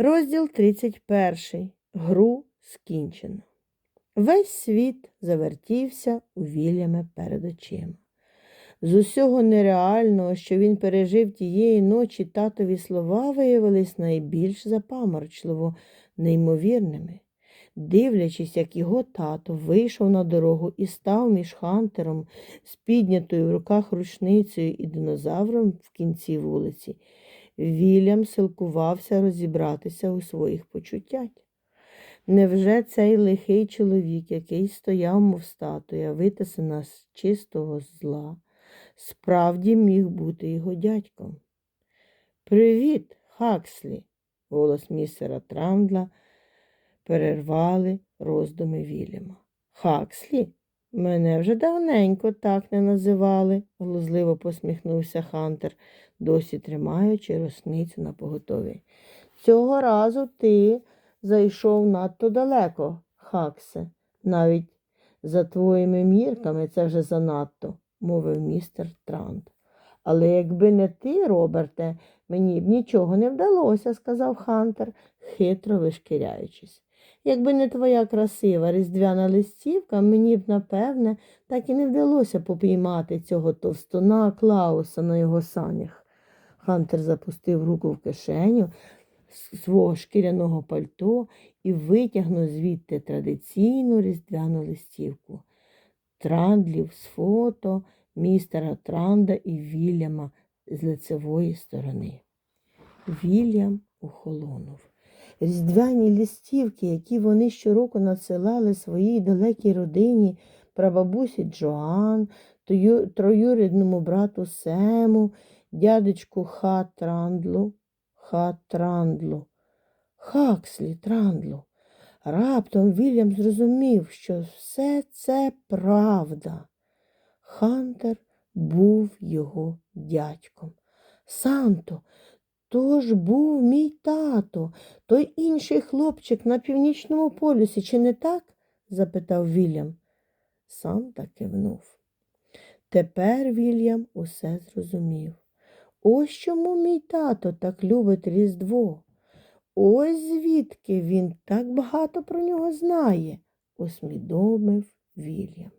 Розділ 31. Гру скінчено. Весь світ завертівся у Вільяме перед очима. З усього нереального, що він пережив тієї ночі, татові слова виявились найбільш запаморочливо неймовірними. Дивлячись, як його тато вийшов на дорогу і став між хантером з піднятою в руках рушницею і динозавром в кінці вулиці, Вільям силкувався розібратися у своїх почуттях. Невже цей лихий чоловік, який стояв, мов статуя, витисана з чистого зла, справді міг бути його дядьком? Привіт, Хакслі, голос містера Трандла перервали роздуми Вільяма. Хакслі? Мене вже давненько так не називали, глузливо посміхнувся Хантер, досі тримаючи росницю на поготові. Цього разу ти зайшов надто далеко, Хаксе. Навіть за твоїми мірками це вже занадто, мовив містер Трант. Але якби не ти, Роберте, мені б нічого не вдалося, сказав Хантер, хитро вишкіряючись. Якби не твоя красива різдвяна листівка, мені б, напевне, так і не вдалося попіймати цього товстуна Клауса на його санях. Хантер запустив руку в кишеню свого шкіряного пальто і витягнув звідти традиційну різдвяну листівку. Трандлів з фото містера Транда і Вільяма з лицевої сторони. Вільям охолонув. Різдвяні листівки, які вони щороку надсилали своїй далекій родині, прабабусі Джоан, троюрідному брату Сему, дядечку Ха Трандлу, Ха Трандлу, Хакслі Трандлу. Раптом Вільям зрозумів, що все це правда. Хантер був його дядьком. Санто, то ж був мій тато, той інший хлопчик на північному полюсі, чи не так? запитав Вільям. Санта кивнув. Тепер Вільям усе зрозумів. Ось чому мій тато так любить Різдво. Ось звідки він так багато про нього знає, усвідомив Вільям.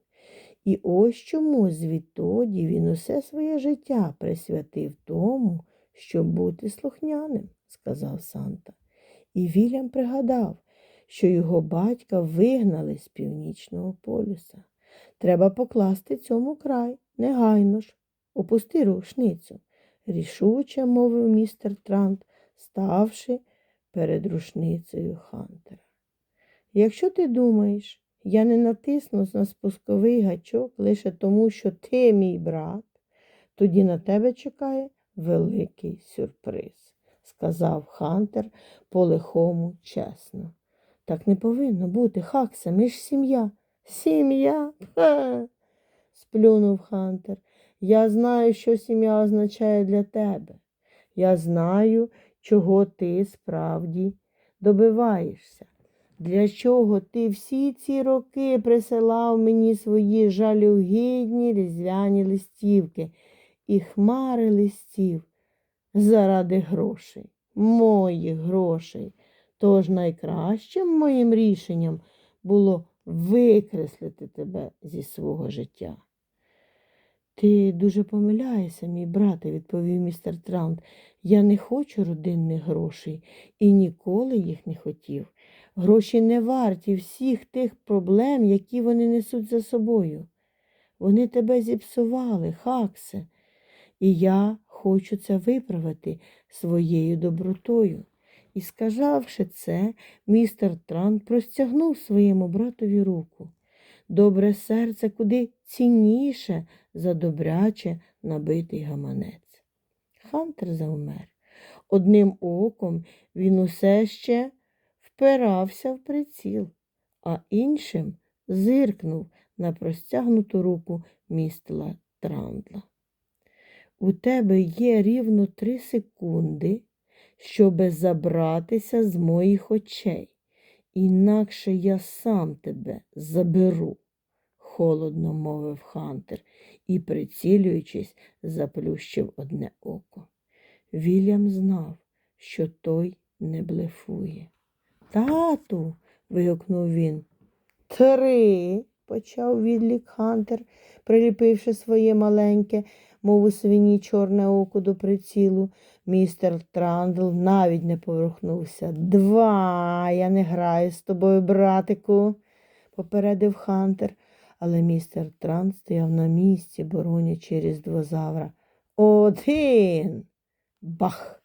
І ось чому звідтоді він усе своє життя присвятив тому, щоб бути слухняним, сказав Санта. І Вільям пригадав, що його батька вигнали з північного полюса. Треба покласти цьому край, негайно ж, опусти рушницю, рішуче мовив містер Трант, ставши перед рушницею Хантера. Якщо ти думаєш, я не натисну на спусковий гачок лише тому, що ти мій брат, тоді на тебе чекає великий сюрприз, сказав Хантер по-лихому чесно. Так не повинно бути, Хаксе, ми ж сім'я. Сім'я? Сплюнув Хантер. Я знаю, що сім'я означає для тебе. Я знаю, чого ти справді добиваєшся. Для чого ти всі ці роки присилав мені свої жалюгідні різдвяні листівки і хмари листів заради грошей, моїх грошей. Тож найкращим моїм рішенням було викреслити тебе зі свого життя. Ти дуже помиляєшся, мій брате, відповів містер Трант. Я не хочу родинних грошей і ніколи їх не хотів. Гроші не варті всіх тих проблем, які вони несуть за собою. Вони тебе зіпсували, Хаксе, і я хочу це виправити своєю добротою. І, сказавши це, містер Трант простягнув своєму братові руку. Добре серце куди цінніше за добряче набитий гаманець. Хантер завмер. Одним оком він усе ще впирався в приціл, а іншим зиркнув на простягнуту руку містера Трандла. У тебе є рівно три секунди, щоби забратися з моїх очей, інакше я сам тебе заберу, холодно мовив Хантер і, прицілюючись, заплющив одне око. Вільям знав, що той не блефує. Тату. вигукнув він. Три, почав відлік Хантер, приліпивши своє маленьке, мов у свині чорне око до прицілу. Містер Трандл навіть не поворухнувся. Два, я не граю з тобою, братику, попередив Хантер, але містер Транд стояв на місці, боронячи різдвозавра. Один. Бах!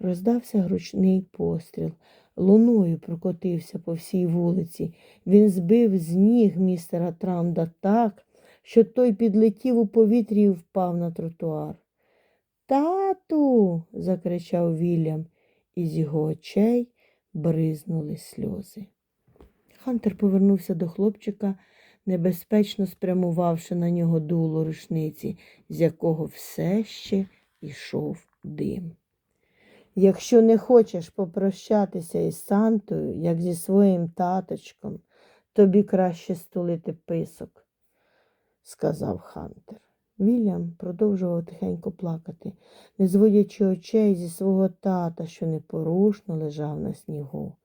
Роздався гручний постріл. Луною прокотився по всій вулиці. Він збив з ніг містера Транда так, що той підлетів у повітрі і впав на тротуар. Тату. закричав Вільям, і з його очей бризнули сльози. Хантер повернувся до хлопчика, небезпечно спрямувавши на нього дуло рушниці, з якого все ще йшов дим. Якщо не хочеш попрощатися із Сантою, як зі своїм таточком, тобі краще стулити писок, сказав Хантер. Вільям продовжував тихенько плакати, не зводячи очей зі свого тата, що непорушно лежав на снігу.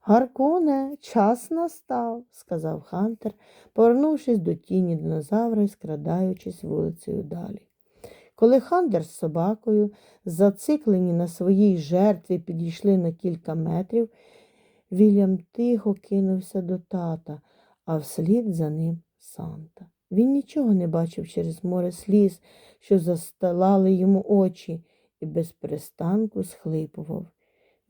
Гарконе, час настав, сказав Хантер, повернувшись до тіні динозавра і скрадаючись вулицею далі. Коли Хантер з собакою, зациклені на своїй жертві, підійшли на кілька метрів, Вільям тихо кинувся до тата, а вслід за ним Санта. Він нічого не бачив через море сліз, що засталали йому очі, і без перестанку схлипував.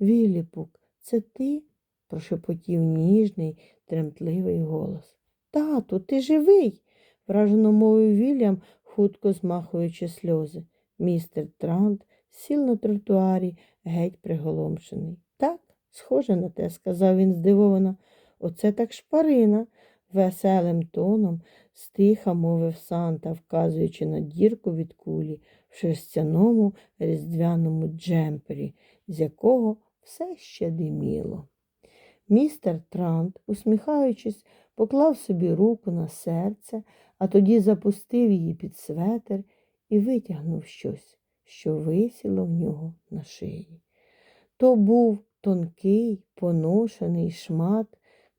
Віліпук, це ти? прошепотів ніжний, тремтливий голос. Тату, ти живий? вражено мовив Вільям, хутко змахуючи сльози. Містер Трант сів на тротуарі, геть приголомшений. Так, схоже на те, сказав він здивовано. Оце так шпарина, веселим тоном стиха мовив Санта, вказуючи на дірку від кулі в шерстяному різдвяному джемпері, з якого все ще диміло. Містер Трант, усміхаючись, поклав собі руку на серце, а тоді запустив її під светер і витягнув щось, що висіло в нього на шиї. То був тонкий, поношений шмат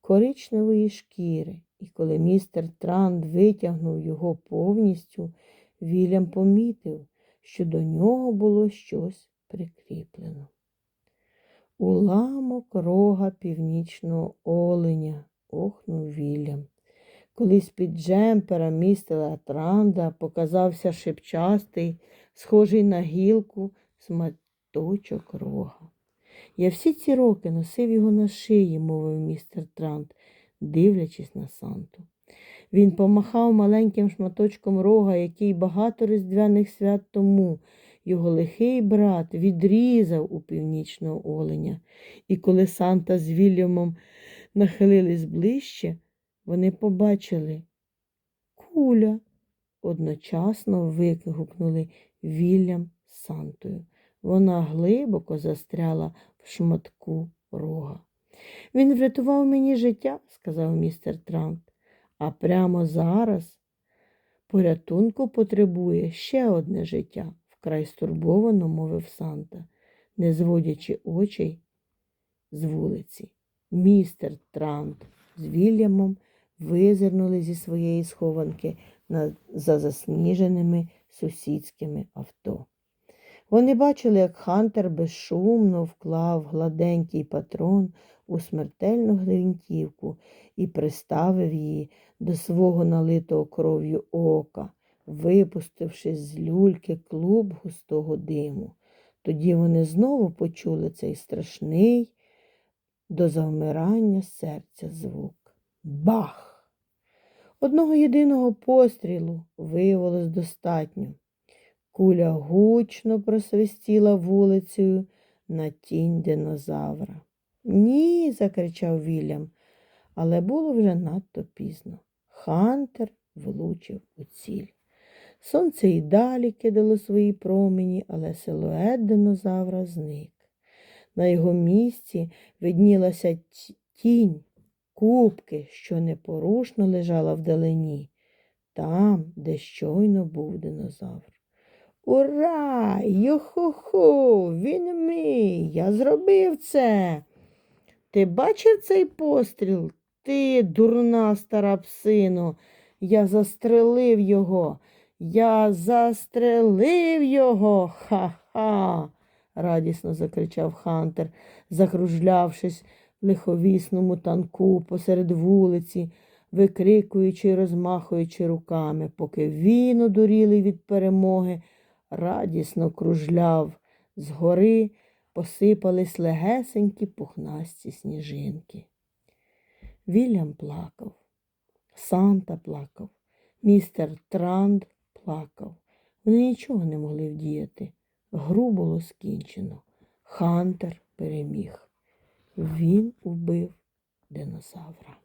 коричневої шкіри, і коли містер Трант витягнув його повністю, Вільям помітив, що до нього було щось прикріплено. Уламок рога північного оленя, охнув Вільям. Коли з-під джемпера містера Транда показався шипчастий, схожий на гілку, сматочок рога. Я всі ці роки носив його на шиї, мовив містер Трант, дивлячись на Санту. Він помахав маленьким шматочком рога, який багато різдвяних свят тому його лихий брат відрізав у північного оленя. І коли Санта з Вільямом нахилились ближче, вони побачили куля. Одночасно вигукнули Вільям з Сантою. Вона глибоко застряла в шматку рога. Він врятував мені життя, сказав містер Трант, а прямо зараз порятунку потребує ще одне життя, вкрай стурбовано мовив Санта, не зводячи очей з вулиці. Містер Трант з Вільямом визирнули зі своєї схованки за засніженими сусідськими авто. Вони бачили, як Хантер безшумно вклав гладенький патрон у смертельну гвинтівку і приставив її до свого налитого кров'ю ока, випустивши з люльки клуб густого диму. Тоді вони знову почули цей страшний до завмирання серця звук. Бах! Одного єдиного пострілу виявилось достатньо. Куля гучно просвистіла вулицею на тінь динозавра. Ні, закричав Вільям, але було вже надто пізно. Хантер влучив у ціль. Сонце і далі кидало свої промені, але силует динозавра зник. На його місці виднілася тінь кубки, що непорушно лежала вдалині, там, де щойно був динозавр. Ура! Йо-хо-хо! Він мій! Я зробив це. Ти бачив цей постріл? Ти, дурна стара псино, я застрелив його. Я застрелив його. Ха-ха. радісно закричав Хантер, закружлявшись в лиховісному танку посеред вулиці, викрикуючи і розмахуючи руками, поки він, одурілий від перемоги, радісно кружляв згори, посипались легесенькі пухнасті сніжинки. Вільям плакав, Санта плакав, містер Транд плакав. Вони нічого не могли вдіяти. Гру було скінчено. Хантер переміг. Він убив динозавра.